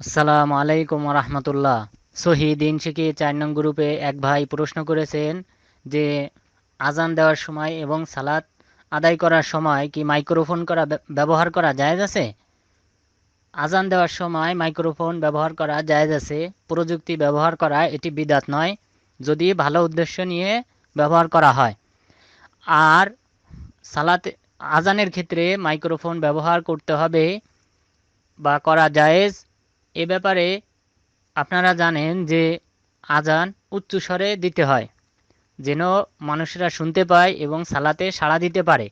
আসসালামু আলাইকুম রহমতুল্লাহ সহি দিন শিখি চার নং গ্রুপে এক ভাই প্রশ্ন করেছেন যে, আজান দেওয়ার সময় এবং সালাত আদায় করার সময় কি মাইক্রোফোন করা ব্যবহার করা জায়েজ আছে? আজান দেওয়ার সময় মাইক্রোফোন ব্যবহার করা জায়েজ আছে। প্রযুক্তি ব্যবহার করা এটি বিদাত নয়, যদি ভালো উদ্দেশ্য নিয়ে ব্যবহার করা হয়। আর সালাত, আজানের ক্ষেত্রে মাইক্রোফোন ব্যবহার করতে হবে বা করা জায়েজ। এ ব্যাপারে আপনারা জানেন যে আজান উচ্চস্বরে দিতে হয়, যেন মানুষেরা শুনতে পায় এবং সালাতে সাড়া দিতে পারে।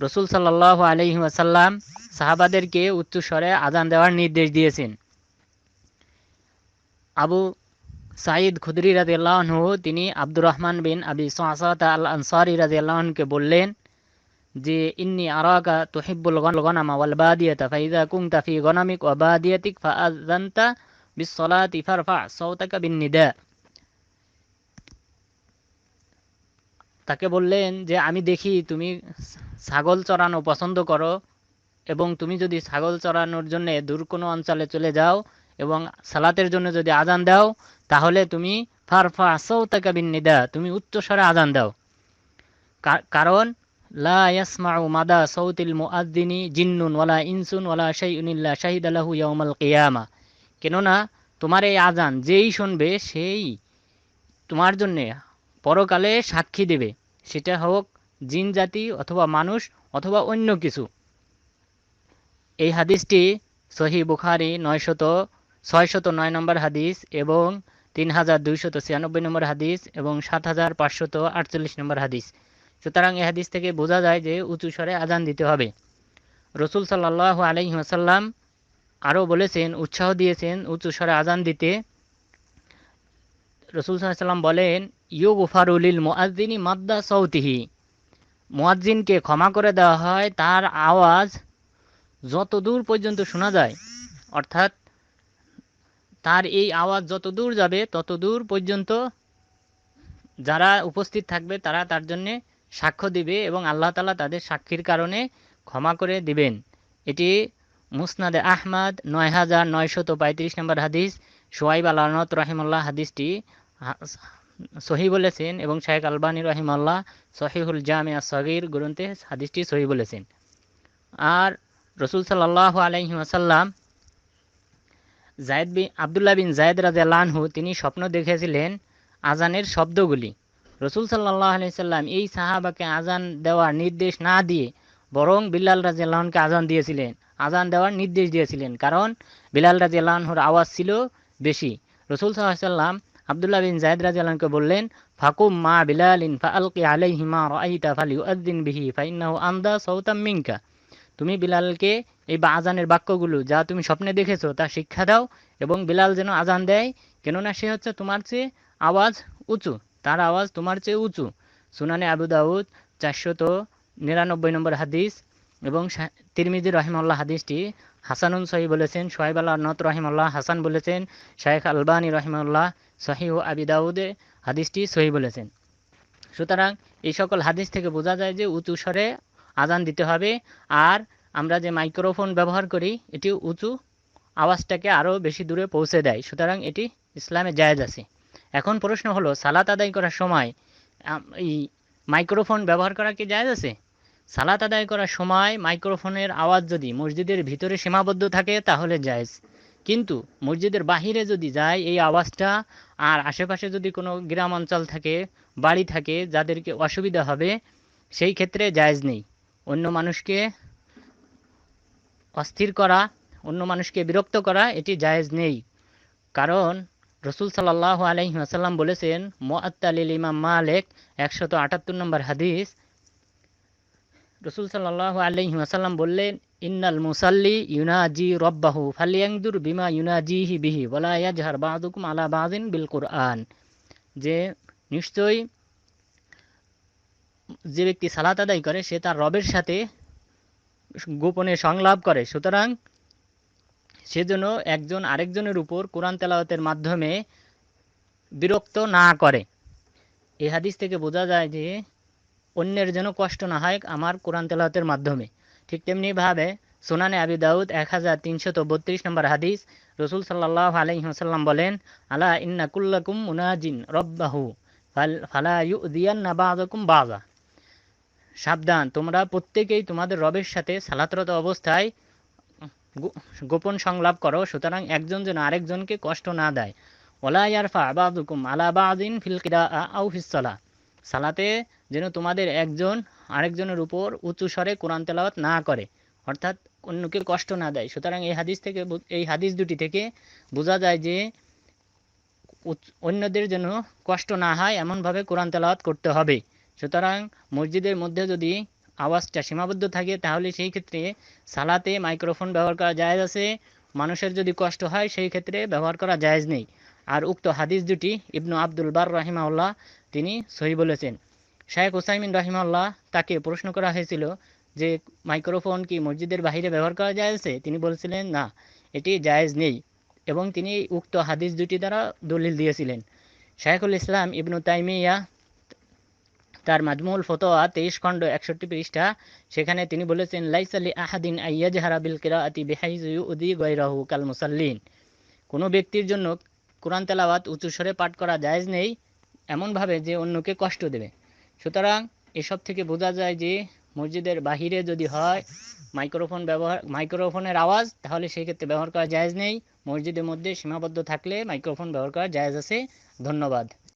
রসুল সাল্লাহ আলহি আসাল্লাম সাহাবাদেরকে উচ্চস্বরে আজান দেওয়ার নির্দেশ দিয়েছেন। আবু সাঈদ খুদরি রাজি আল্লাহনহু তিনি আব্দুর রহমান বিন আবি সাসাত আল আনসারি রাজি আল্লাহনকে বললেন যে, ইন্নি আরাকা তুহিব্বুল গনামা ওয়াল বাদিয়াতা, ফাইদা কুনতা ফি গনামিক ওয়া বাদিয়াতিক, ফাআযানতা বিস-সালাতি ফারফা সাওতাকা বিন-নিদা। তাকে বললেন যে, আমি দেখি তুমি ছাগল চড়ানো পছন্দ করো এবং তুমি যদি ছাগল চড়ানোর জন্য দূর কোনো অঞ্চলে চলে যাও এবং সালাতের জন্য যদি আজান দাও, তাহলে তুমি ফারফা সাওতাকা বিন-নিদা, তুমি উচ্চস্বরে আজান দাও। কারণ, লা ইয়াসমাউ মাদা সৌতিল মুআদ্দিনি জিন্নুন ওয়ালা ইনসুন ওয়ালা শাইউন ইল্লা শাহিদা লাহু ইয়াউমাল কিয়ামা। কেননা, তোমার এই আজান যেই শুনবে, সেই তোমার জন্য পরকালে সাক্ষী দেবে। সেটা হোক জিন জাতি অথবা মানুষ অথবা অন্য কিছু। এই হাদিসটি সহি বুখারি নয়শত, ছয়শত নয় নম্বর হাদিস এবং তিন হাজার দুইশত ছিয়ানব্বই নম্বর হাদিস এবং সাত হাজার পাঁচশত আটচল্লিশ নম্বর হাদিস। সুতরাং এই হাদিস থেকে বোঝা যায় যে উঁচু স্বরে আজান দিতে হবে। রসুল সাল্লাহ আলহি আসাল্লাম আরও বলেছেন, উৎসাহ দিয়েছেন উঁচু স্বরে আজান দিতে। রসুল সাল্লাম বলেন ইউ গুফারুলিল মোয়াজ্জিনী মাদ্দা সৌতিহি মোয়াজ্জিনকে ক্ষমা করে দেওয়া হয়, তার আওয়াজ যত দূর পর্যন্ত শোনা যায়, অর্থাৎ তার এই আওয়াজ যত দূর যাবে তত দূর পর্যন্ত যারা উপস্থিত থাকবে, তারা তার জন্যে সাক্ষ্য দিবে এবং আল্লাহ তালা তাদের সাক্ষীর কারণে ক্ষমা করে দিবেন। এটি মুসনাদে আহমদ, নয় হাজার নয়শত পঁয়ত্রিশ নম্বর হাদিস, সোয়াইব আলানত রহিমুল্লাহ হাদিসটি সহি বলেছেন এবং শাহেক আলবানী রহিমাল্লাহ সহিহুল জামিয়া সগির গ্রন্থে হাদিসটি সহি বলেছেন। আর রসুল সাল্লাহ আলহি আসাল্লাম জায়দ বিন, আবদুল্লাহ বিন জায়দ রাজা তিনি স্বপ্ন দেখেছিলেন আজানের শব্দগুলি। রসুল সাল্লাহ আলাইসাল্লাম এই সাহাবাকে আজান দেওয়ার নির্দেশ না দিয়ে বরং বিল্লাল রাজিয়াল্লাহনকে আজান দিয়েছিলেন। আজান দেওয়ার নির্দেশ দিয়েছিলেন, কারণ বিলাল রাজিয়াল্লাহর আওয়াজ ছিল বেশি। রসুল সাল্লাম আবদুল্লাহ বিন জায়দ রাজিয়াল্লাহকে বললেন, ফাকুম মা বিলালিন ফা আলকি আলাইহিমা রাইতা ফাল ইউদ্দিন বিহি, ফাইন্নাহু আমদা সৌতাম মিঙ্কা তুমি বিলালকে এই বা আজানের বাক্যগুলো যা তুমি স্বপ্নে দেখেছ তা শিক্ষা দাও এবং বিলাল যেন আজান দেয়, কেননা সে হচ্ছে তোমার চেয়ে আওয়াজ উঁচু, তার আওয়াজ তোমার চেয়ে উঁচু। সুনানে আবু দাউদ চারশত নিরানব্বই নম্বর হাদিস এবং তিরমিজি রহিমাল্লাহ হাদিসটি হাসানুন সহি বলেছেন, সোহাইব আল্লাহ নত রহিমাল্লাহ হাসান বলেছেন, শায়েখ আলবানী রহিমাল্লাহ সহি ও আবি দাউদে হাদিসটি সহি বলেছেন। সুতরাং এই সকল হাদিস থেকে বোঝা যায় যে উঁচু স্বরে আজান দিতে হবে আর আমরা যে মাইক্রোফোন ব্যবহার করি, এটি উঁচু আওয়াজটাকে আরও বেশি দূরে পৌঁছে দেয়। সুতরাং এটি ইসলামে জায়েজ আছে। এখন প্রশ্ন হলো, সালাত আদায় করার সময় এই মাইক্রোফোন ব্যবহার করা কি জায়েজ আছে? সালাত আদায় করার সময় মাইক্রোফোনের আওয়াজ যদি মসজিদের ভিতরে সীমাবদ্ধ থাকে, তাহলে জায়েজ। কিন্তু মসজিদের বাহিরে যদি যায়, এই আওয়াজটা আর আশেপাশে যদি কোনো গ্রাম অঞ্চল থাকে, বাড়ি থাকে, যাদেরকে অসুবিধা হবে, সেই ক্ষেত্রে জায়েজ নেই। অন্য মানুষকে অস্থির করা, অন্য মানুষকে বিরক্ত করা, এটি জায়েজ নেই। কারণ রসুল সাল্লাহ আলহি আসাল্লাম বলেছেন মোয়াত্তালিল ইমাম মালেক, একশত আটাত্তর নম্বর হাদিস। রসুল সাল্লাহ আলহি আসাল্লাম বললেন ইন্নাল মুসাল্লি ইউনাজি রব্বাহু ফালিয়াংদুর বিমা ইউনাজিহি বিহি বলা ইয়াজহার বাদুকুম আলা বাদিন বিল কুরআন যে নিশ্চয়ই যে ব্যক্তি সালাত আদায় করে, সে তার রবের সাথে গোপনে সংলাপ করে। সুতরাং সেজন্য একজন আরেকজনের উপর কোরআন তেলাওয়াতের মাধ্যমে বিরক্ত না করে। এই হাদিস থেকে বোঝা যায় যে অন্যের যেন কষ্ট না হয় আমার কোরআন তেলাওয়াতের মাধ্যমে। ঠিক তেমনিভাবে সোনানে আবি দাউদ এক হাজার তিনশত বত্রিশ নম্বর হাদিস রসুল সাল্লাহ আলহিহাসাল্লাম বলেন, আলা ইন্না কুল্লাকুম মুনাজিন রব্বাহু, ফাল ইউদিয়ান না বাজা। সাবধান, তোমরা প্রত্যেকেই তোমাদের রবের সাথে সালাতরত অবস্থায় গোপন সংলাপ করো, সুতরাং একজন যেন আরেকজনকে কষ্ট না দেয়। ওলা ইয়ারফা বাদুকুম আলা বাদিন ফিল কিরা আউ ফিসলা সালাতে যেন তোমাদের একজন আরেকজনের উপর উঁচু স্বরে কোরআন তেলাওয়াত না করে, অর্থাৎ অন্যকে কষ্ট না দেয়। সুতরাং এই হাদিস থেকে এই হাদিস দুটি থেকে বোঝা যায় যে অন্যদের যেন কষ্ট না হয়, এমনভাবে কোরআন তেলাওয়াত করতে হবে। সুতরাং মসজিদের মধ্যে যদি আওয়াজটা সীমাবদ্ধ থাকে, তাহলে সেই ক্ষেত্রে সালাতে মাইক্রোফোন ব্যবহার করা জায়েজ আছে। মানুষের যদি কষ্ট হয়, সেই ক্ষেত্রে ব্যবহার করা জায়েজ নেই। আর উক্ত হাদিস দুটি ইবনু আব্দুল বার রাহিমাউল্লাহ তিনি সহি বলেছেন। শায়েখ ওসাইমিন রাহিমাল্লাহ তাকে প্রশ্ন করা হয়েছিল যে মাইক্রোফোন কি মসজিদের বাইরে ব্যবহার করা জায়েজে তিনি বলছিলেন, না, এটি জায়েজ নেই। এবং তিনি উক্ত হাদিস দুটি দ্বারা দলিল দিয়েছিলেন। শায়েখুল ইসলাম ইবনু তাইমিয়া তার মাজমুল ফতোয়া তেইশ খণ্ড একষট্টি পৃষ্ঠা, সেখানে তিনি বলেছেন, লাইস লাইসালি আহাদিন আইয়াজহারা বিল কিরাআতি বিহাইযু ইউদি গায়রাহু কাল মুসাল্লিন। কোনো ব্যক্তির জন্য কোরআন তেলাওয়াত উঁচু স্বরে পাঠ করা জায়েজ নেই, এমনভাবে যে অন্যকে কষ্ট দেবে। সুতরাং এসব থেকে বোঝা যায় যে মসজিদের বাহিরে যদি হয় মাইক্রোফোন ব্যবহার, মাইক্রোফোনের আওয়াজ, তাহলে সেই ক্ষেত্রে ব্যবহার করা জায়েজ নেই। মসজিদের মধ্যে সীমাবদ্ধ থাকলে মাইক্রোফোন ব্যবহার করা জায়েজ আছে। ধন্যবাদ।